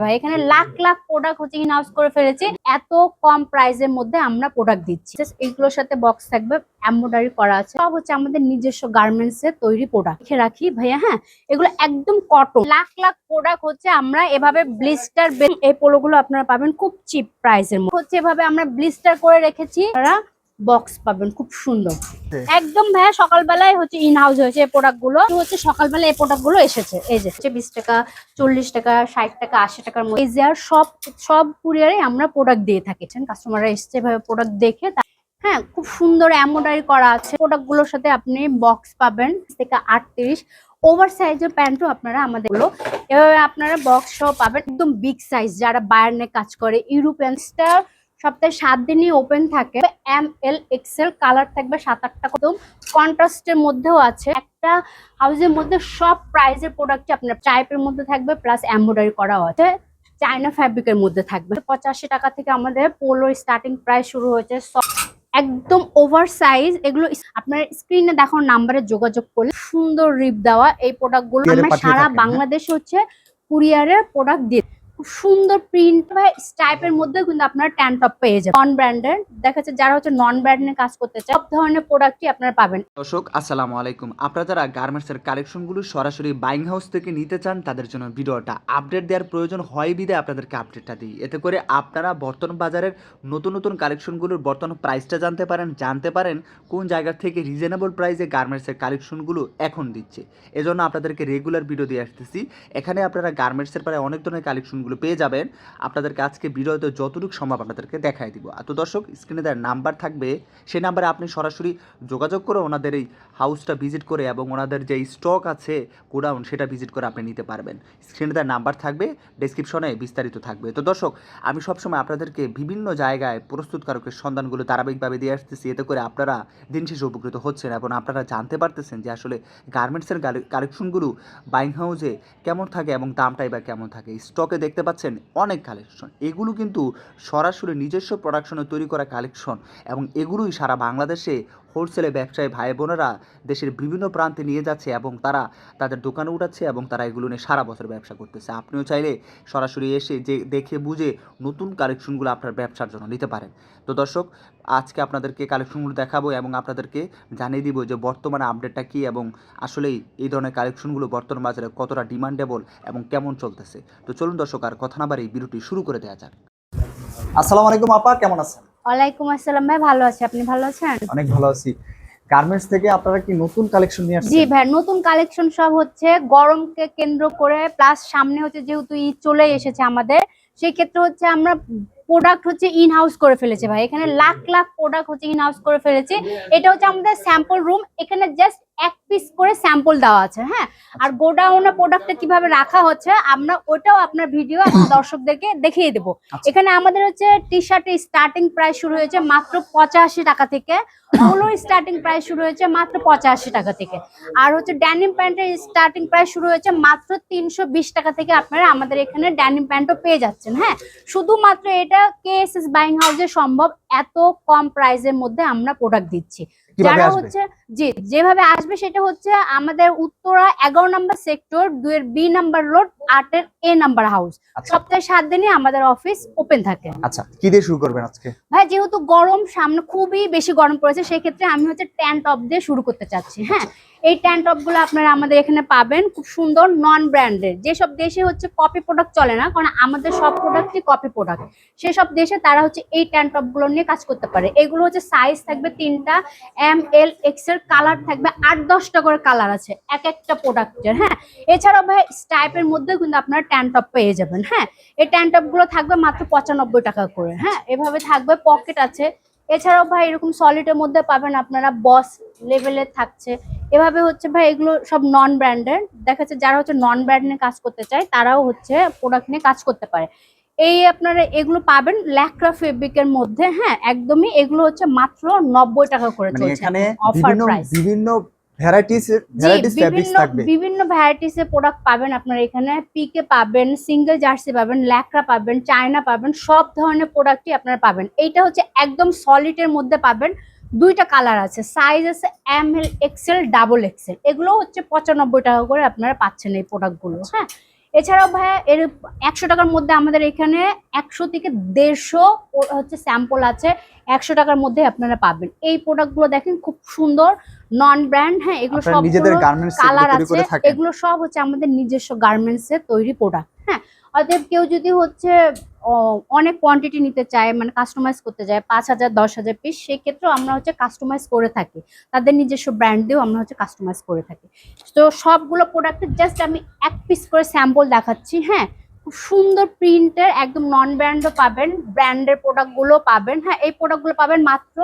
ভাই, এখানে লাখ লাখ প্রোডাক্ট হচ্ছে ইন হাউস করে ফেলেছি। এত কম প্রাইসের মধ্যে আমরা প্রোডাক্ট দিচ্ছি। এইগুলোর সাথে বক্স থাকবে এমব্রয়ডারি করা আছে। সব হচ্ছে আমাদের নিজস্ব গার্মেন্টস এর তৈরি প্রোডাক্ট লিখে রাখি ভাইয়া হ্যাঁ? এগুলো একদম কটন লাখ লাখ প্রোডাক্ট হচ্ছে আমরা এভাবে ব্লিস্টার এই পোলোগুলো আপনারা পাবেন খুব চিপ প্রাইসের মধ্যে। হচ্ছে এভাবে আমরা ব্লিস্টার করে রেখেছি আপনারা বক্স পাবেন, খুব সুন্দর। একদম ভাইয়া, সকালবেলায় হচ্ছে ইন হাউস হয়েছে এই প্রোডাক্টগুলো। হচ্ছে সকালবেলা এই প্রোডাক্টগুলো এসেছে। এই যে বিশ টাকা, চল্লিশ টাকা, ষাট টাকা, আশি টাকার মধ্যে। এই যে আর সব সব কুরিয়ারে আমরা প্রোডাক্ট দিয়ে থাকি কাস্টমাররা এসছে এভাবে প্রোডাক্ট দেখে হ্যাঁ খুব সুন্দর এমব্রয়ডারি করা আছে। প্রোডাক্টগুলোর সাথে আপনি বক্স পাবেন থেকে আটত্রিশ। ওভার সাইজের প্যান্টও আপনারা আমাদেরগুলো এভাবে আপনারা বক্স সহ পাবেন। একদম বিগ সাইজ যারা বায়ারনে কাজ করে ইউরোপিয়ানসটা সপ্তাহে সাত দিনই ওপেন থাকে। এম এল এক্সেল কালার থাকবে সাত আটটা কদম কন্ট্রাস্টের মধ্যেও আছে। একটা হাউসের মধ্যে সব প্রাইজের প্রোডাক্ট আপনার টাইপের মধ্যে থাকবে প্লাস এমব্রয়ডারি করাও আছে। চায়না ফ্যাব্রিকের মধ্যে থাকবে। পঁচাশি টাকা থেকে আমাদের পোলো স্টার্টিং প্রাইস শুরু হয়েছে। সব- একদম ওভার সাইজ এগুলো আপনার স্ক্রিনে দেখো নাম্বারে যোগাযোগ করলে সুন্দর রিপ দেওয়া এই প্রোডাক্টগুলো আমরা সারা হ্যাঁ? বাংলাদেশে হচ্ছে কুরিয়ারের প্রোডাক্ট দিয়ে সুন্দর প্রিন্ট বা স্টাইপের মধ্যে কিন্তু আপনারা ট্যান টপ পেয়ে যাবেন। নন ব্র্যান্ডের দেখা যাচ্ছে যারা হচ্ছে নন ব্র্যান্ডের কাজ করতে চায়, সব ধরনের প্রোডাক্টই আপনারা পাবেন। দর্শক, আসসালামু আলাইকুম। আপনারা যারা গার্মেন্টসের কালেকশনগুলো সরাসরি বাইং হাউস থেকে নিতে চান, তাদের জন্য ভিডিওটা আপডেট দেওয়ার প্রয়োজন হয় বিদে আপনাদেরকে আপডেটটা দিই। এতে করে আপনারা বর্তমান বাজারের নতুন নতুন কালেকশনগুলোর বর্তমান প্রাইসটা জানতে পারেন জানতে পারেন কোন জায়গা থেকে রিজনেবল প্রাইসে গার্মেন্টসের কালেকশনগুলো এখন দিচ্ছে। এজন্য আপনাদেরকে রেগুলার ভিডিও দিয়ে আসতেছি। এখানে আপনারা গার্মেন্টসের প্রায় অনেক ধরনের কালেকশনগুলো পেয়ে যাবেন। আপনাদেরকে আজকে ভিডিওতে যতটুকু সম্ভব আপনাদেরকে দেখাই দিব। তো দর্শক স্ক্রিনে দেওয়ার নাম্বার থাকবে। সেই নাম্বারে আপনি সরাসরি যোগাযোগ করে ওনাদের এই হাউসটা ভিজিট করে এবং ওনাদের যে স্টক আছে গোডাউন সেটা ভিজিট করে আপনি নিতে পারবেন। স্ক্রিনে তার নাম্বার থাকবে ডেসক্রিপশনে বিস্তারিত থাকবে। তো দর্শক, আমি সবসময় আপনাদেরকে বিভিন্ন জায়গায় প্রস্তুতকারকের সন্ধানগুলো ধারাবাহিকভাবে দিয়ে আসতেছি। এতে করে আপনারা দিন শেষে উপকৃত হচ্ছেন এবং আপনারা জানতে পারতেছেন যে আসলে গার্মেন্টসের কালেকশনগুলো বাইং হাউসে কেমন থাকে এবং দামটাই বা কেমন থাকে। স্টকে দেখতে পাচ্ছেন অনেক কালেকশন এগুলো কিন্তু সরাসরি নিজস্ব প্রোডাকশনে তৈরি করা কালেকশন এবং এগুলোই সারা বাংলাদেশে হোলসেলে ব্যবসায়ী ভাই বোনেরা দেশের বিভিন্ন প্রান্তে নিয়ে যাচ্ছে এবং তারা তাদের দোকানে উঠাচ্ছে এবং তারা এগুলো নিয়ে সারা বছর ব্যবসা করতেছে। আপনিও চাইলে সরাসরি এসে যে দেখে বুঝে নতুন কালেকশনগুলো আপনার ব্যবসার জন্য নিতে পারেন। তো দর্শক, আজকে আপনাদেরকে কালেকশনগুলো দেখাবো এবং আপনাদেরকে জানিয়ে দিব যে বর্তমানে আপডেটটা কী এবং আসলেই এই ধরনের কালেকশনগুলো বর্তমান বাজারে কতটা ডিমান্ডেবল এবং কেমন চলতেছে। তো চলুন দর্শক, আর কথা না বাড়ি ভিডিওটি শুরু করে দেওয়া যাক। আসসালামু আলাইকুম আপা, কেমন আছেন? ওয়ালাইকুম আসসালাম। ভাই ভালো আছি। আপনি ভালো আছেন? অনেক ভালো আছি। গার্মেন্টস থেকে আপনারা কি নতুন কালেকশন নিয়ে জি ভাই নতুন কালেকশন সব হচ্ছে গরমকে কেন্দ্র করে প্লাস সামনে হচ্ছে যেহেতু ঈদ চলে এসেছে আমাদের সেই ক্ষেত্রে হচ্ছে আমরা প্রোডাক্ট হচ্ছে ইন হাউস করে ফেলেছে ভাই। এখানে লাখ লাখ প্রোডাক্ট হচ্ছে ইন হাউস করে ফেলেছে। এটা হচ্ছে আমাদের স্যাম্পল রুম এখানে জাস্ট এক পিস করে স্যাম্পল দেওয়া আছে হ্যাঁ? আর গোডাউনে প্রোডাক্টটা কীভাবে রাখা হচ্ছে আমরা ওটাও আপনার ভিডিও দর্শকদেরকে দেখিয়ে দেবো। আচ্ছা। এখানে আমাদের হচ্ছে টি শার্টের স্টার্টিং প্রাইস শুরু হয়েছে মাত্র পঁচাশি টাকা থেকে পোলোর স্টার্টিং প্রাইস শুরু হয়েছে মাত্র পঁচাশি টাকা থেকে। আর হচ্ছে ড্যানিম প্যান্টের স্টার্টিং প্রাইস শুরু হয়েছে মাত্র তিনশো বিশ টাকা থেকে আপনারা আমাদের এখানে ড্যানিম প্যান্টও পেয়ে যাচ্ছেন হ্যাঁ? শুধুমাত্র এটা কে এস এস বাইং হাউসে সম্ভব এত কম প্রাইসের মধ্যে আমরা প্রোডাক্ট দিচ্ছি। যারা হচ্ছে জি যেভাবে আসবে সেটা হচ্ছে আমাদের উত্তরা এগারো নম্বর সেক্টর দুয়ের বি নাম্বার রোড আটের এ নাম্বার হাউস। আচ্ছা। সপ্তাহে সাত দিনই আমাদের অফিস ওপেন থাকে। আচ্ছা কি দিয়ে শুরু করবেন আজকে? ভাই যেহেতু গরম সামনে খুবই বেশি গরম পড়েছে সেক্ষেত্রে আমি হচ্ছে ট্যান টপ দিয়ে শুরু করতে চাচ্ছি হ্যাঁ? এই ট্যান টপগুলো আপনারা আমাদের এখানে পাবেন। খুব সুন্দর নন ব্র্যান্ডের যেসব দেশে হচ্ছে কপি প্রোডাক্ট চলে না, কারণ আমাদের সব প্রোডাক্টই কপি প্রোডাক্ট সেসব দেশে তারা হচ্ছে এই ট্যান টপগুলো নিয়ে কাজ করতে পারে। এগুলো হচ্ছে সাইজ থাকবে তিনটা এম এল এক্সের কালার থাকবে আট দশটা করে কালার আছে, এক একটা প্রোডাক্টের হ্যাঁ? এছাড়াও ভাই স্টাইপের মধ্যেও কিন্তু আপনারা ট্যান টপ পেয়ে যাবেন হ্যাঁ? এই ট্যান টপগুলো থাকবে মাত্র পঁচানব্বই টাকা করে হ্যাঁ? এভাবে থাকবে পকেট আছে। এছাড়াও ভাই এরকম সলিডের মধ্যে পাবেন আপনারা বস লেভেলের থাকছে। এভাবে হচ্ছে ভাই এগুলো সব নন ব্র্যান্ডের দেখা যাচ্ছে যারা হচ্ছে নন ব্র্যান্ড নিয়ে কাজ করতে চায় তারাও হচ্ছে প্রোডাক্ট নিয়ে কাজ করতে পারে। এই আপনারা এগুলো পাবেন ল্যাকরা ফেব্রিকের মধ্যে হ্যাঁ একদমই এগুলো হচ্ছে মাত্র নব্বই টাকা করে মানে চলছে অফার প্রাইস বিভিন্ন ভ্যারাইটিস ভ্যারাইটিস ফ্যাব্রিক্স বিভিন্ন থাকবে। বিভিন্ন ভ্যারাইটিস এর প্রোডাক্ট পাবেন আপনারা এখানে। পিকে পাবেন সিঙ্গেল জার্সি পাবেন ল্যাকরা পাবেন চায়না পাবেন সব ধরনের প্রোডাক্টই আপনারা পাবেন। এইটা হচ্ছে একদম সলিড এর মধ্যে পাবেন। দুইটা কালার আছে সাইজ আছে M L XL double XL এগুলো হচ্ছে পঁচানব্বই টাকা করে আপনারা পাচ্ছেন এই প্রোডাক্টগুলো হ্যাঁ? এছাড়াও ভাইয়া এর একশো টাকার মধ্যে আমাদের এখানে একশো থেকে দেড়শো হচ্ছে স্যাম্পল আছে। একশো টাকার মধ্যে আপনারা পাবেন। এই প্রোডাক্টগুলো দেখেন খুব সুন্দর নন ব্র্যান্ড হ্যাঁ এগুলো সব নিজেদের গার্মেন্টস কালার আছে। এগুলো সব হচ্ছে আমাদের নিজস্ব গার্মেন্টস এর তৈরি প্রোডাক্ট হ্যাঁ। অতএব কেউ যদি হচ্ছে অনেক কোয়ান্টিটি নিতে চায় মানে কাস্টমাইজ করতে চায় পাঁচ হাজার দশ হাজার পিস সেক্ষেত্রেও আমরা হচ্ছে কাস্টমাইজ করে থাকি। তাদের নিজস্ব ব্র্যান্ড দিয়েও আমরা হচ্ছে কাস্টমাইজ করে থাকি। তো সবগুলো প্রোডাক্টের জাস্ট আমি এক পিস করে স্যাম্পল দেখাচ্ছি হ্যাঁ। খুব সুন্দর প্রিন্টের একদম নন ব্র্যান্ডও পাবেন ব্র্যান্ডের প্রোডাক্টগুলো পাবেন। হ্যাঁ এই প্রোডাক্টগুলো পাবেন মাত্র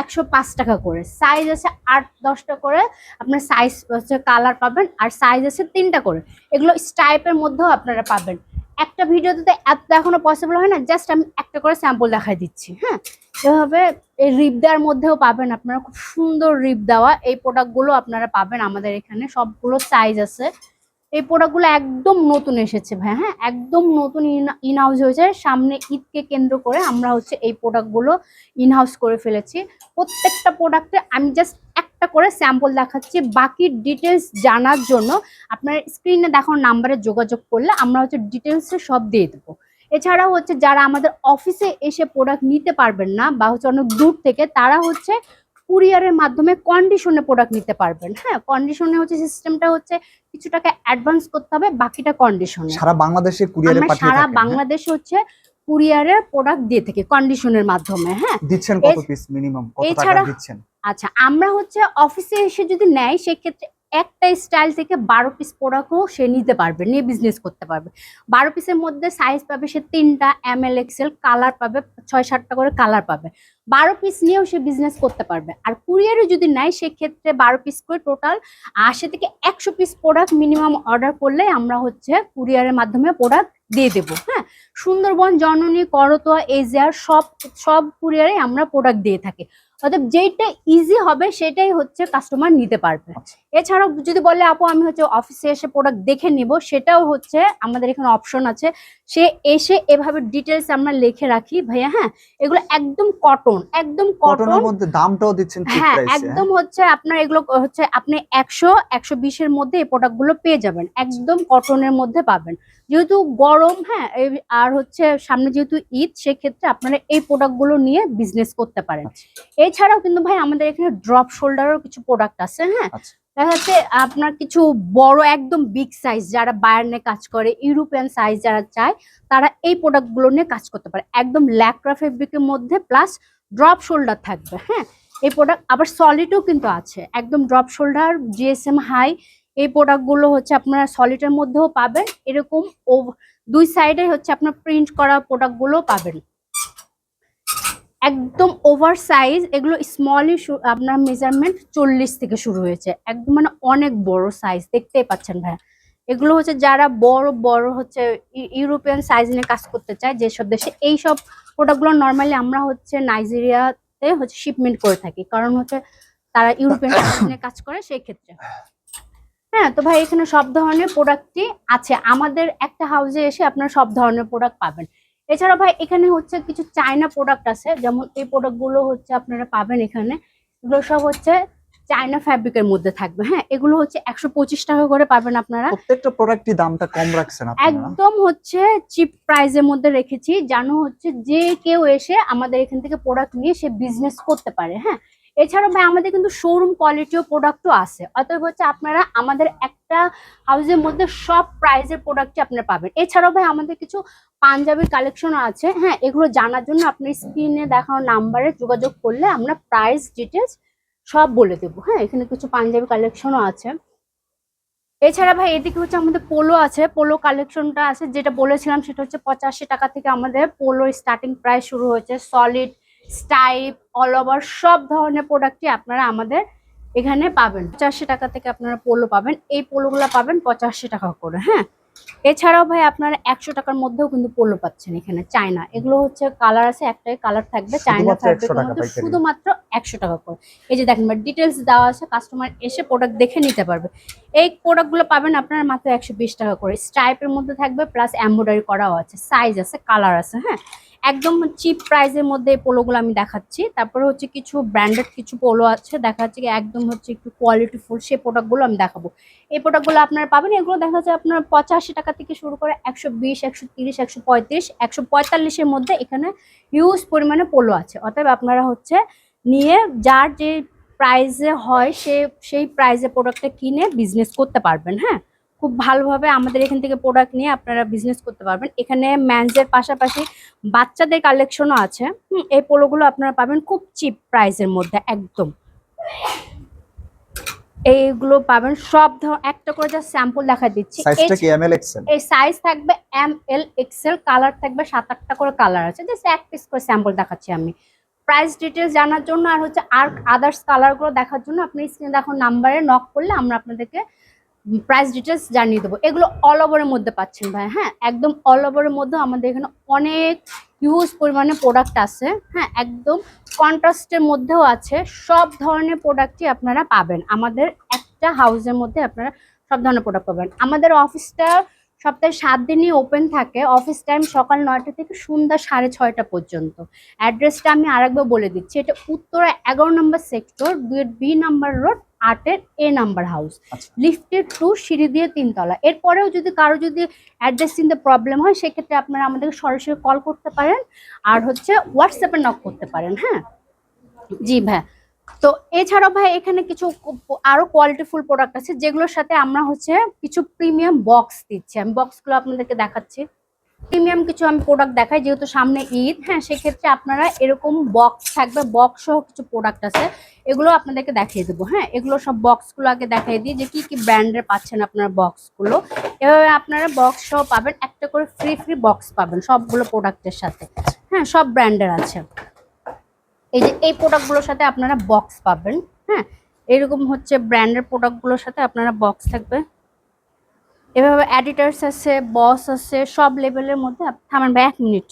একশো পাঁচ টাকা করে। সাইজ আছে আট, দশটা করে। আপনার সাইজ হচ্ছে কালার পাবেন আর সাইজ আছে তিনটা করে। এগুলো স্টাইপের মধ্যেও আপনারা পাবেন। একটা ভিডিওতে তো এত দেখানো পসিবল হয় না জাস্ট আমি একটা করে স্যাম্পল দেখাই দিচ্ছি। হ্যাঁ এভাবে এই রিপ দেওয়ার মধ্যেও পাবেন আপনারা। খুব সুন্দর রিপ দেওয়া এই প্রোডাক্টগুলো আপনারা পাবেন আমাদের এখানে। সবগুলো সাইজ আছে। এই প্রোডাক্টগুলো একদম নতুন এসেছে ভাই হ্যাঁ? একদম নতুন ইন হাউস হয়েছে। সামনে ঈদকে কেন্দ্র করে আমরা হচ্ছে এই প্রোডাক্টগুলো ইন হাউস করে ফেলেছি। প্রত্যেকটা প্রোডাক্টে আমি জাস্ট একটা করে স্যাম্পল দেখাচ্ছি। বাকি ডিটেলস জানার জন্য আপনার স্ক্রিনে দেখানো নাম্বারে যোগাযোগ করলে আমরা হচ্ছে ডিটেলসে সব দিয়ে দেবো। এছাড়াও হচ্ছে যারা আমাদের অফিসে এসে প্রোডাক্ট নিতে পারবেন না বা হচ্ছে অনেক দূর থেকে, তারা হচ্ছে কুরিয়ারের মাধ্যমে কন্ডিশনে প্রোডাক্ট নিতে পারবেন। হ্যাঁ কন্ডিশনে হচ্ছে সিস্টেমটা হচ্ছে কিছু টাকা অ্যাডভান্স করতে হবে বাকিটা কন্ডিশনে সারা বাংলাদেশে কুরিয়ারে পাঠিয়ে সারা হ্যাঁ? বাংলাদেশে হচ্ছে কুরিয়ারের প্রোডাক্ট দিয়ে থেকে কন্ডিশনের মাধ্যমে হ্যাঁ। দিচ্ছেন কত পিস মিনিমাম কত টাকা দিচ্ছেন? আচ্ছা আমরা হচ্ছে অফিসে এসে যদি নেয় সেক্ষেত্রে একটা স্টাইল থেকে বারো পিস প্রোডাক্টও সে নিতে পারবে, নিয়ে বিজনেস করতে পারবে। বারো পিসের মধ্যে সাইজ পাবে সে তিনটা এম এল এক্সেল কালার পাবে, ছয় সাতটা করে কালার পাবে। বারো পিস নিয়েও সে বিজনেস করতে পারবে। আর কুরিয়ারে যদি নেয়, সেক্ষেত্রে বারো পিস করে টোটাল আশি থেকে একশো পিস প্রোডাক্ট মিনিমাম অর্ডার করলে আমরা হচ্ছে কুরিয়ারের মাধ্যমে প্রোডাক্ট দিয়ে দেবো হ্যাঁ? সুন্দরবন জননী করতোয়া এজিয়ার সব সব কুরিয়ারে আমরা প্রোডাক্ট দিয়ে থাকি। অর্থাৎ যেইটা ইজি হবে সেটাই হচ্ছে কাস্টমার নিতে পারবে। আচ্ছা। এছাড়াও যদি বলে আপু আমি হচ্ছে অফিসে এসে প্রোডাক্ট দেখে নিব সেটাও হচ্ছে আমাদের এখানে অপশন আছে। সে এসে এভাবে ডিটেলস আমরা লিখে রাখি ভাইয়া হ্যাঁ এগুলো একদম কটন একদম কটন কটনের মধ্যে দামটাও দিচ্ছেন ঠিক হ্যাঁ একদম হচ্ছে আপনার এগুলো হচ্ছে আপনি একশো একশো বিশের মধ্যে এই প্রোডাক্টগুলো পেয়ে যাবেন। একদম কটনের মধ্যে পাবেন। যেহেতু গরম হ্যাঁ আর হচ্ছে সামনে যেহেতু ঈদ সেক্ষেত্রে আপনারা এই প্রোডাক্টগুলো নিয়ে বিজনেস করতে পারেন। আচ্ছা। এছাড়াও কিন্তু ভাই আমাদের এখানে ড্রপ শোল্ডারও কিছু প্রোডাক্ট আছে হ্যাঁ। আচ্ছা। দেখা যাচ্ছে আপনার কিছু বড় একদম বিগ সাইজ যারা বায়ার্নে কাজ করে ইউরোপিয়ান সাইজ যারা চায় তারা এই প্রোডাক্টগুলো নিয়ে কাজ করতে পারে। একদম ল্যাকরা ফেব্রিকের মধ্যে প্লাস ড্রপ শোল্ডার থাকবে হ্যাঁ। এই প্রোডাক্ট আবার সলিডও কিন্তু আছে। একদম ড্রপ শোল্ডার জিএসএম হাই এই প্রোডাক্টগুলো হচ্ছে আপনারা সলিডের মধ্যেও পাবেন। এরকম ও, দুই সাইডে হচ্ছে আপনার প্রিন্ট করা প্রোডাক্টগুলো পাবেন। একদম ওভার সাইজ এগুলো স্মলই আপনার মেজারমেন্ট চল্লিশ থেকে শুরু হয়েছে। একদম মানে অনেক বড় সাইজ দেখতেই পাচ্ছেন ভাইয়া। এগুলো হচ্ছে যারা বড় বড় হচ্ছে ইউরোপিয়ান সাইজ নিয়ে কাজ করতে চায়, যেসব দেশে, এইসব প্রোডাক্টগুলো নর্মালি আমরা হচ্ছে নাইজেরিয়াতে হচ্ছে শিপমেন্ট করে থাকি। কারণ হচ্ছে তারা ইউরোপিয়ান সাইজ নিয়ে কাজ করে, সেই ক্ষেত্রে। হ্যাঁ তো ভাই এখানে সব ধরনের প্রোডাক্টই আছে। আমাদের একটা হাউসে এসে আপনারা সব ধরনের প্রোডাক্ট পাবেন। এছাড়া ভাই এখানে হচ্ছে কিছু চায়না প্রোডাক্ট আছে যেমন এই প্রোডাক্টগুলো হচ্ছে আপনারা পাবেন এখানে। এগুলো সব হচ্ছে চায়না ফ্যাব্রিকের মধ্যে থাকবে হ্যাঁ? এগুলো হচ্ছে একশো পঁচিশ টাকা করে পাবেন আপনারা। প্রত্যেকটা প্রোডাক্টই দামটা কম রাখছেন একদম হচ্ছে চিপ প্রাইসের মধ্যে রেখেছি জানো হচ্ছে যে কেউ এসে আমাদের এখান থেকে প্রোডাক্ট নিয়ে সে বিজনেস করতে পারে হ্যাঁ? এছাড়াও ভাই, আমাদের কিন্তু শোরুম কোয়ালিটিও প্রোডাক্টও আছে। অতএব হচ্ছে আপনারা আমাদের একটা হাউসের মধ্যে সব প্রাইজের প্রোডাক্টই আপনারা পাবেন। এছাড়াও ভাই, আমাদের কিছু পাঞ্জাবির কালেকশনও আছে। হ্যাঁ এগুলো জানার জন্য আপনি স্ক্রিনে দেখানো নাম্বারে যোগাযোগ করলে আমরা প্রাইস ডিটেলস সব বলে দেবো। হ্যাঁ এখানে কিছু পাঞ্জাবি কালেকশনও আছে। এছাড়া ভাই, এদিকে হচ্ছে আমাদের পোলো আছে। পোলো কালেকশনটা আছে, যেটা বলেছিলাম সেটা হচ্ছে পঁচাশি টাকা থেকে আমাদের পোলো স্টার্টিং প্রাইস শুরু হয়েছে। সলিড স্টাইপ অল ওভার সব ধরনের প্রোডাক্টই আপনারা আমাদের এখানে পাবেন। পঁচাশি টাকা থেকে আপনারা পোলো পাবেন। এই পোলোগুলো পাবেন পঁচাশি টাকা করে হ্যাঁ? এছাড়াও ভাই আপনারা একশো টাকার মধ্যেও কিন্তু পোলো পাচ্ছেন এখানে চায়না। এগুলো হচ্ছে কালার আছে একটাই কালার থাকবে চায়না শুধুমাত্র 100 ফ্যাব্রিকের টাকা মধ্যে পাইকারি। শুধুমাত্র একশো টাকা করে। এই যে দেখেন ডিটেলস দেওয়া আছে কাস্টমার এসে প্রোডাক্ট দেখে নিতে পারবে। এই প্রোডাক্টগুলো পাবেন আপনারা মাত্র একশো বিশ টাকা করে। স্ট্রাইপের মধ্যে থাকবে প্লাস এমব্রয়ডারি করাও আছে সাইজ আছে কালার আছে হ্যাঁ? একদম চিপ প্রাইসের মধ্যে এই পোলোগুলো আমি দেখাচ্ছি। তারপরে হচ্ছে কিছু ব্র্যান্ডেড কিছু পোলো আছে, দেখা যাচ্ছে কি একদম হচ্ছে একটু কোয়ালিটি ফুল সেই প্রোডাক্টগুলো আমি দেখাবো। এই প্রোডাক্টগুলো আপনারা পাবেন, এগুলো দেখা যাচ্ছে আপনার পঁচাশি টাকা থেকে শুরু করে একশো বিশ, একশো তিরিশ, একশো পঁয়ত্রিশ, একশো পঁয়তাল্লিশের মধ্যে এখানে হিউজ পরিমাণে পোলো আছে। অতএব আপনারা হচ্ছে নিয়ে যার যে প্রাইজে হয় সে, সেই প্রাইজে প্রোডাক্টটা কিনে বিজনেস করতে পারবেন হ্যাঁ? খুব ভালোভাবে আমাদের এখান থেকে প্রোডাক্ট নিয়ে আপনারা বিজনেস করতে পারবেন। এখানে ম্যানসের পাশাপাশি বাচ্চাদের কালেকশনও আছে। এই পোলোগুলো আপনারা পাবেন খুব চিপ প্রাইসের মধ্যে একদম। এইগুলো পাবেন সব ধর একটা করে যা স্যাম্পল দেখা দিচ্ছি। এই সাইজ থাকবে এম এল এক্সেল কালার থাকবে সাত আটটা করে কালার আছে। জাস্ট এক পিস করে স্যাম্পল দেখাচ্ছি আমি। প্রাইস ডিটেলস জানার জন্য আর হচ্ছে আর আদার্স কালারগুলো দেখার জন্য আপনি স্ক্রিনে দেখো নাম্বারে নক করলে আমরা আপনাদেরকে প্রাইস ডিটেলস জানিয়ে দেবো। এগুলো অল ওভারের মধ্যে পাচ্ছেন ভাই হ্যাঁ? একদম অল ওভারের মধ্যে আমাদের এখানে অনেক হিউজ পরিমাণে প্রোডাক্ট আছে হ্যাঁ? একদম কন্ট্রাস্টের মধ্যেও আছে, সব ধরনের প্রোডাক্টই আপনারা পাবেন। আমাদের একটা হাউসের মধ্যে আপনারা সব ধরনের প্রোডাক্ট পাবেন। আমাদের অফিসটা সপ্তাহে সাত দিনই ওপেন থাকে অফিস টাইম সকাল নয়টা থেকে সন্ধ্যা সাড়ে ছয়টা পর্যন্ত। অ্যাড্রেসটা আমি আরেকবার বলে দিচ্ছি, এটা উত্তরা এগারো নম্বর সেক্টর বি নাম্বার রোড আটের এ নাম্বার হাউস। লিফটের টু সিঁড়ি দিয়ে তিনতলা। এরপরেও যদি কারও যদি অ্যাড্রেস চিনতে প্রবলেম হয় সেক্ষেত্রে আপনারা আমাদেরকে সরাসরি কল করতে পারেন। আর হচ্ছে হোয়াটসঅ্যাপে নক করতে পারেন হ্যাঁ? জি ভাই। তো এছাড়াও ভাই এখানে কিছু আরও কোয়ালিটিফুল প্রোডাক্ট আছে যেগুলোর সাথে আমরা হচ্ছে কিছু প্রিমিয়াম বক্স দিচ্ছি। আমি বক্সগুলো আপনাদেরকে দেখাচ্ছি। প্রিমিয়াম কিছু আমি প্রোডাক্ট দেখাই, যেহেতু সামনে ঈদ হ্যাঁ সেক্ষেত্রে আপনারা এরকম বক্স থাকবে বক্স সহ কিছু প্রোডাক্ট আছে, এগুলো আপনাদেরকে দেখিয়ে দেবো হ্যাঁ এগুলো সব বক্সগুলো আগে দেখিয়ে দিই যে কি কি ব্র্যান্ডের পাচ্ছেন আপনারা বক্সগুলো এভাবে আপনারা বক্স সহ পাবেন, একটা করে ফ্রি ফ্রি বক্স পাবেন সবগুলো প্রোডাক্টের সাথে হ্যাঁ সব ব্র্যান্ডের আছে। এই যে এই প্রোডাক্টগুলোর সাথে আপনারা বক্স পাবেন হ্যাঁ এরকম হচ্ছে ব্র্যান্ডের প্রোডাক্টগুলোর সাথে আপনারা বক্স থাকবে। এভাবে অ্যাডিটার্স আছে বস আছে সব লেভেলের মধ্যে থামান ভাই এক মিনিট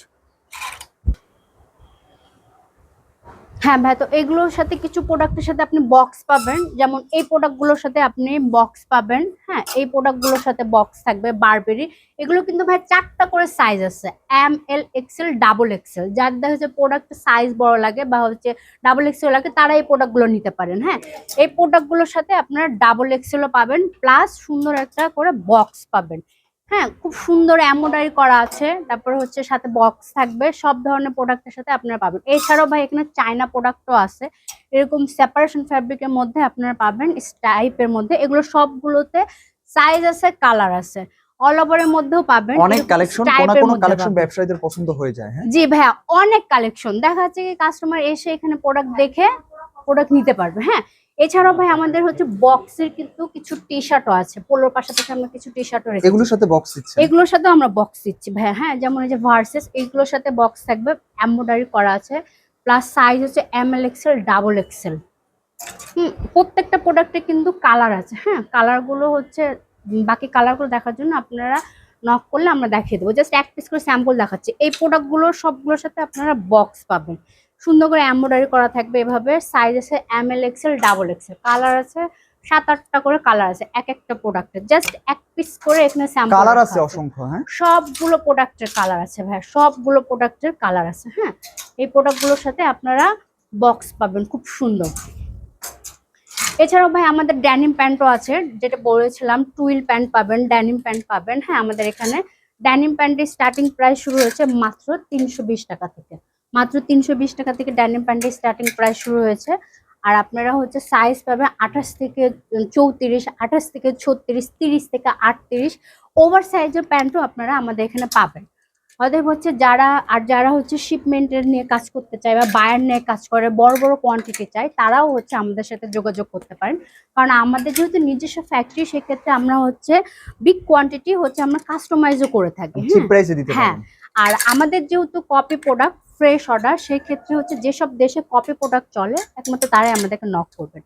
হ্যাঁ ভাই, তো এগুলোর সাথে কিছু প্রোডাক্টের সাথে আপনি বক্স পাবেন। যেমন এই প্রোডাক্টগুলোর সাথে আপনি বক্স পাবেন। হ্যাঁ এই প্রোডাক্টগুলোর সাথে বক্স থাকবে বারবেরি এগুলো কিন্তু ভাই চারটা করে সাইজ আছে। M L XL double XL যার দেখা যাচ্ছে প্রোডাক্টের সাইজ বড় লাগে বা হচ্ছে ডাবল এক্সেল লাগে তারা এই প্রোডাক্টগুলো নিতে পারেন। হ্যাঁ এই প্রোডাক্টগুলোর সাথে আপনারা ডাবল এক্সেলও পাবেন প্লাস সুন্দর একটা করে বক্স পাবেন। হ্যাঁ খুব সুন্দর এমব্রয়ডারি করা আছে। তারপরে হচ্ছে সাথে বক্স থাকবে। সব ধরনের প্রোডাক্টের সাথে আপনারা পাবেন। এছাড়াও ভাই এখানে চায়না প্রোডাক্টও আছে। এরকম সেপারেশন ফ্যাব্রিকের মধ্যে আপনারা পাবেন টাইপের মধ্যে। এগুলো সবগুলোতে সাইজ আছে কালার আছে। অল ওভারের মধ্যেও পাবেন। অনেক কালেকশন কোন কালেকশন ব্যবসায়ীদের পছন্দ হয়ে যায় হ্যাঁ? জি ভাইয়া অনেক কালেকশন দেখা যাচ্ছে কি কাস্টমার এসে এখানে প্রোডাক্ট দেখে প্রোডাক্ট নিতে পারবে হ্যাঁ? এছাড়াও ভাই আমাদের হচ্ছে বক্সের কিন্তু কিছু টি শার্টও আছে। পোলোর পাশাপাশি আমরা কিছু টি শার্টও রেখেছি। এগুলোর সাথে বক্স দিচ্ছে এগুলোর সাথেও আমরা বক্স দিচ্ছি ভাই হ্যাঁ যেমন এই যে ভার্সেস এইগুলোর সাথে বক্স থাকবে। এমব্রয়ডারি করা আছে। প্লাস সাইজ হচ্ছে M L XL double XL হুম প্রত্যেকটা প্রোডাক্টে কিন্তু কালার আছে। হ্যাঁ কালারগুলো হচ্ছে বাকি কালারগুলো দেখার জন্য আপনারা নক করলে আমরা দেখিয়ে দেবো। জাস্ট এক পিস করে স্যাম্পল দেখাচ্ছি। এই প্রোডাক্টগুলো সবগুলোর সাথে আপনারা বক্স পাবেন। সুন্দর করে এমব্রয়ডারি করা থাকবে এভাবে। সাইজ আছে M L XL double XL colour আছে সাত আটটা করে কালার আছে এক একটা প্রোডাক্টের জাস্ট এক পিস করে এখানে স্যাম্পল কালার আছে অসংখ্য হ্যাঁ? সবগুলো প্রোডাক্টের কালার আছে ভাই সবগুলো প্রোডাক্টের কালার আছে হ্যাঁ? এই প্রোডাক্টগুলোর সাথে আপনারা বক্স পাবেন খুব সুন্দর। এছাড়াও ভাই আমাদের ড্যানিম প্যান্টও আছে যেটা বলেছিলাম টুইল প্যান্ট পাবেন ড্যানিম প্যান্ট পাবেন হ্যাঁ? আমাদের এখানে ড্যানিম প্যান্টের স্টার্টিং প্রাইস শুরু হয়েছে মাত্র তিনশো বিশ টাকা থেকে। মাত্র তিনশো বিশ টাকা থেকে ড্যানিম প্যান্টের স্টার্টিং প্রাইস শুরু হয়েছে। আর আপনারা হচ্ছে সাইজ পাবেন আঠাশ থেকে চৌত্রিশ আঠাশ থেকে ছত্রিশ তিরিশ থেকে আটত্রিশ। ওভার সাইজের প্যান্টও আপনারা আমাদের এখানে পাবেন। অতএব হচ্ছে যারা আর যারা হচ্ছে শিপমেন্টের নিয়ে কাজ করতে চায় বা বায়ার নিয়ে কাজ করে বড় বড় কোয়ান্টিটি চায় তারাও হচ্ছে আমাদের সাথে যোগাযোগ করতে পারেন। কারণ আমাদের যেহেতু নিজস্ব ফ্যাক্টরি সেক্ষেত্রে আমরা হচ্ছে বিগ কোয়ান্টিটি হচ্ছে আমরা কাস্টমাইজও করে থাকি হ্যাঁ। আর আমাদের যেহেতু কপি প্রোডাক্ট ফ্রেশ অর্ডার সেই ক্ষেত্রে হচ্ছে যেসব দেশে কপি প্রোডাক্ট চলে, একমাত্র তারাই আমাদেরকে নক করবেন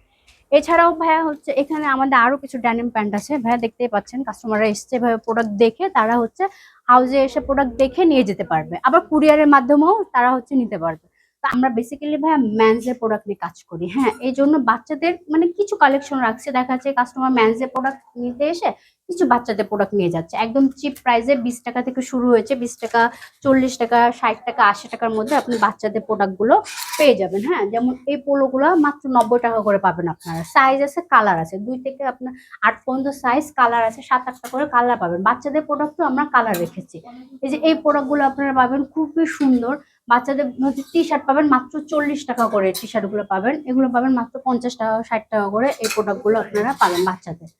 এছাড়াও ভাইয়া হচ্ছে এখানে আমাদের আরও কিছু ড্যানিম প্যান্ট আছে, ভাইয়া দেখতেই পাচ্ছেন কাস্টমাররা এসছে ভাইয়া প্রোডাক্ট দেখে, তারা হচ্ছে হাউজে এসে প্রোডাক্ট দেখে নিয়ে যেতে পারবে। আবার কুরিয়ারের মাধ্যমেও তারা হচ্ছে নিতে পারবে। তো আমরা বেসিক্যালি ভাইয়া ম্যানসের প্রোডাক্ট নিয়ে কাজ করি হ্যাঁ? এই জন্য বাচ্চাদের মানে কিছু কালেকশন রাখছে, দেখা যাচ্ছে কাস্টমার ম্যানসের প্রোডাক্ট নিতে এসে কিছু বাচ্চাদের প্রোডাক্ট নিয়ে যাচ্ছে। একদম চিপ প্রাইসে বিশ টাকা থেকে শুরু হয়েছে, বিশ টাকা, চল্লিশ টাকা, ষাট টাকা, আশি টাকার মধ্যে আপনি বাচ্চাদের প্রোডাক্টগুলো পেয়ে যাবেন হ্যাঁ? যেমন এই পোলোগুলো মাত্র নব্বই টাকা করে পাবেন আপনারা। সাইজ আছে কালার আছে। দুই থেকে আপনার আট পর্যন্ত সাইজ কালার আছে, সাত আটটা করে কালার পাবেন। বাচ্চাদের প্রোডাক্টও আমরা কালার রেখেছি। এই যে এই প্রোডাক্টগুলো আপনারা পাবেন, খুবই সুন্দর। বাচ্চাদের হচ্ছে টি শার্ট পাবেন মাত্র চল্লিশ টাকা করে টি শার্টগুলো পাবেন। এগুলো পাবেন মাত্র পঞ্চাশ টাকা, ষাট টাকা করে এই প্রোডাক্টগুলো আপনারা পাবেন বাচ্চাদের।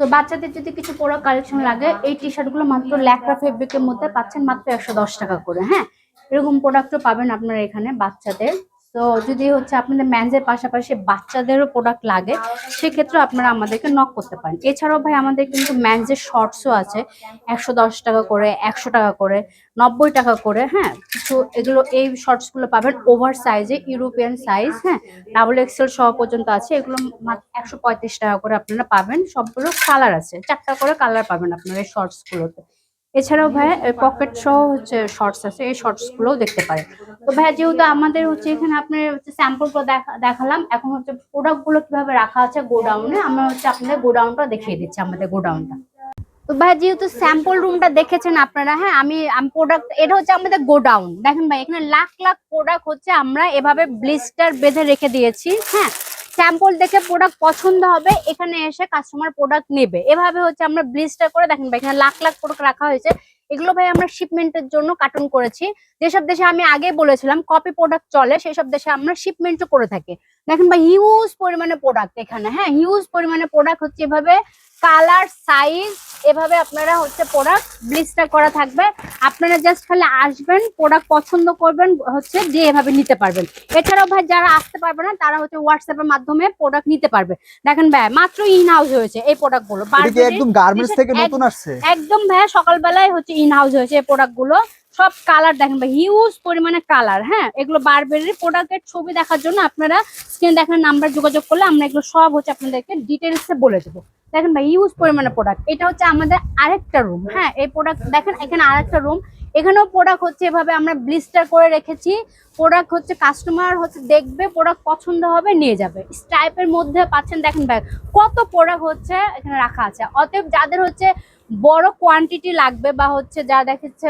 তো বাচ্চাদের যদি কিছু প্রোডাক্ট কালেকশন লাগে, এই টি শার্টগুলো মাত্র ল্যাকড়া ফেব্রিকের মধ্যে পাচ্ছেন মাত্র একশো দশ টাকা করে হ্যাঁ? এরকম প্রোডাক্টও পাবেন আপনারা এখানে বাচ্চাদের। তো যদি হচ্ছে আপনাদের ম্যানজের পাশাপাশি বাচ্চাদেরও প্রোডাক্ট লাগে সেক্ষেত্রে আপনারা আমাদেরকে নক করতে পারেন। এছাড়াও ভাই, আমাদের কিন্তু ম্যানজের শর্টসও আছে। একশো দশ টাকা করে, একশো টাকা করে, নব্বই টাকা করে হ্যাঁ কিছু এগুলো এই শর্টসগুলো পাবেন। ওভার সাইজে ইউরোপিয়ান সাইজ হ্যাঁ ডাবল এক্সেল সহ পর্যন্ত আছে। এগুলো একশো পঁয়ত্রিশ টাকা করে আপনারা পাবেন। সবগুলো কালার আছে। চারটা করে কালার পাবেন আপনারা এই শর্টসগুলোতে এছাড়াও ভাই পকেট সহ হচ্ছে শর্টস আছে, এই শর্টস গুলোও দেখতে পারেন। তো ভাই যেহেতু আমাদের হচ্ছে এখানে আপনার হচ্ছে স্যাম্পল দেখালাম, এখন হচ্ছে প্রোডাক্টগুলো কীভাবে রাখা আছে গোডাউনে আমরা হচ্ছে আপনাদের গোডাউনটা দেখিয়ে দিচ্ছি, আমাদের গোডাউনটা তো ভাই যেহেতু স্যাম্পল রুমটা দেখেছেন আপনারা হ্যাঁ আমি প্রোডাক্ট এটা হচ্ছে আমাদের গোডাউন দেখেন ভাই, এখানে লাখ লাখ প্রোডাক্ট হচ্ছে আমরা এভাবে ব্লিস্টার বেঁধে রেখে দিয়েছি হ্যাঁ। স্যাম্পল দেখে প্রোডাক্ট পছন্দ হবে, এখানে এসে কাস্টমার প্রোডাক্ট নেবে। এভাবে হচ্ছে আমরা ব্লিস্টার করে দেখেন ভাই, এখানে লাখ লাখ প্রোডাক্ট রাখা হয়েছে। এগুলো ভাই আমরা শিপমেন্টের জন্য কার্টুন করেছি। যেসব দেশে আমি আগে বলেছিলাম কপি প্রোডাক্ট চলে, সেসব দেশে আমরা শিপমেন্টও করে থাকি। দেখেন ভাই হিউজ পরিমাণে প্রোডাক্ট এখানে হ্যাঁ হিউজ পরিমাণে প্রোডাক্ট হচ্ছে এভাবে কালার সাইজ এভাবে আপনারা হচ্ছে প্রোডাক্ট ব্লিস্টার করা থাকবে। আপনারা জাস্ট খালি আসবেন প্রোডাক্ট পছন্দ করবেন হচ্ছে যে এভাবে নিতে পারবেন। এছাড়াও ভাই যারা আসতে পারবে না তারা হচ্ছে হোয়াটসঅ্যাপের মাধ্যমে প্রোডাক্ট নিতে পারবে। দেখেন ভাই মাত্র ইন হাউস হয়েছে এই প্রোডাক্টগুলো। এটা একদম গার্মেন্টস থেকে নতুন আসছে? একদম ভাইয়া সকালবেলায় হচ্ছে ইন হাউস হয়েছে এই প্রোডাক্টগুলো। সব কালার দেখেন ভাই হিউজ পরিমাণে কালার হ্যাঁ? এগুলো বারবেরির প্রোডাক্টের ছবি দেখার জন্য আপনারা স্ক্রিন দেখার নাম্বার যোগাযোগ করলে আমরা এগুলো সব হচ্ছে আপনাদেরকে ডিটেলসে বলে দেবো। দেখেন ভাই ইউজ পরিমাণে প্রোডাক্ট এটা হচ্ছে আমাদের আরেকটা রুম হ্যাঁ? এই প্রোডাক্ট দেখেন এখানে আরেকটা রুম এখানেও প্রোডাক্ট হচ্ছে এভাবে আমরা ব্লিস্টার করে রেখেছি। প্রোডাক্ট হচ্ছে কাস্টমার হচ্ছে দেখবে প্রোডাক্ট পছন্দ হবে, নিয়ে যাবে। স্টাইপের মধ্যে পাচ্ছেন, দেখেন ভাই, কত প্রোডাক্ট হচ্ছে এখানে রাখা আছে। অতএব যাদের হচ্ছে বড় কোয়ান্টিটি লাগবে বা হচ্ছে যা দেখেছে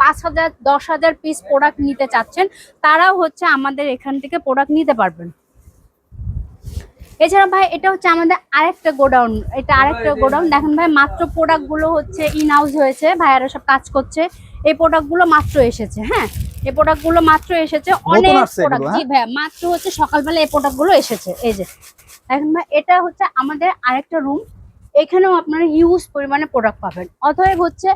পাঁচ হাজার দশ হাজার পিস প্রোডাক্ট নিতে চাচ্ছেন তারাও হচ্ছে আমাদের এখান থেকে প্রোডাক্ট নিতে পারবেন। এছাড়া ভাই এটা হচ্ছে আমাদের আরেকটা গোডাউন এটা আরেকটা গোডাউন। দেখেন ভাই মাত্র প্রোডাক্টগুলো হচ্ছে ইন হাউস হয়েছে ভাইয়ারা সব কাজ করছে। এই প্রোডাক্টগুলো মাত্র এসেছে হ্যাঁ? এই প্রোডাক্টগুলো মাত্র এসেছে অনেক প্রোডাক্ট জি ভাইয়া মাত্র হচ্ছে সকালবেলা এই প্রোডাক্টগুলো এসেছে এই যে। দেখেন ভাই এটা হচ্ছে আমাদের আরেকটা রুম এখানেও আপনারা হিউজ পরিমাণে প্রোডাক্ট পাবেন। অতএব হচ্ছে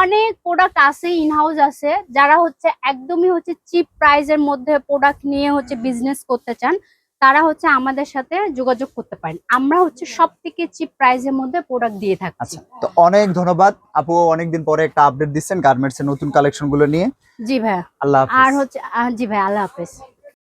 অনেক প্রোডাক্ট আছে ইন হাউস আছে যারা হচ্ছে একদমই হচ্ছে চিপ প্রাইজের মধ্যে প্রোডাক্ট নিয়ে হচ্ছে বিজনেস করতে চান তারা হচ্ছে আমাদের সাথে যোগাযোগ করতে পারেন। আমরা হচ্ছে সব থেকে চিপ প্রাইজের মধ্যে প্রোডাক্ট দিয়ে থাকছি। আচ্ছা তো অনেক ধন্যবাদ। আপু অনেকদিন পরে একটা আপডেট দিচ্ছেন গার্মেন্টস এর নতুন কালেকশনগুলো নিয়ে। জি ভাই আল্লাহ আর হচ্ছে জি ভাই আল্লাহ হাফেজ।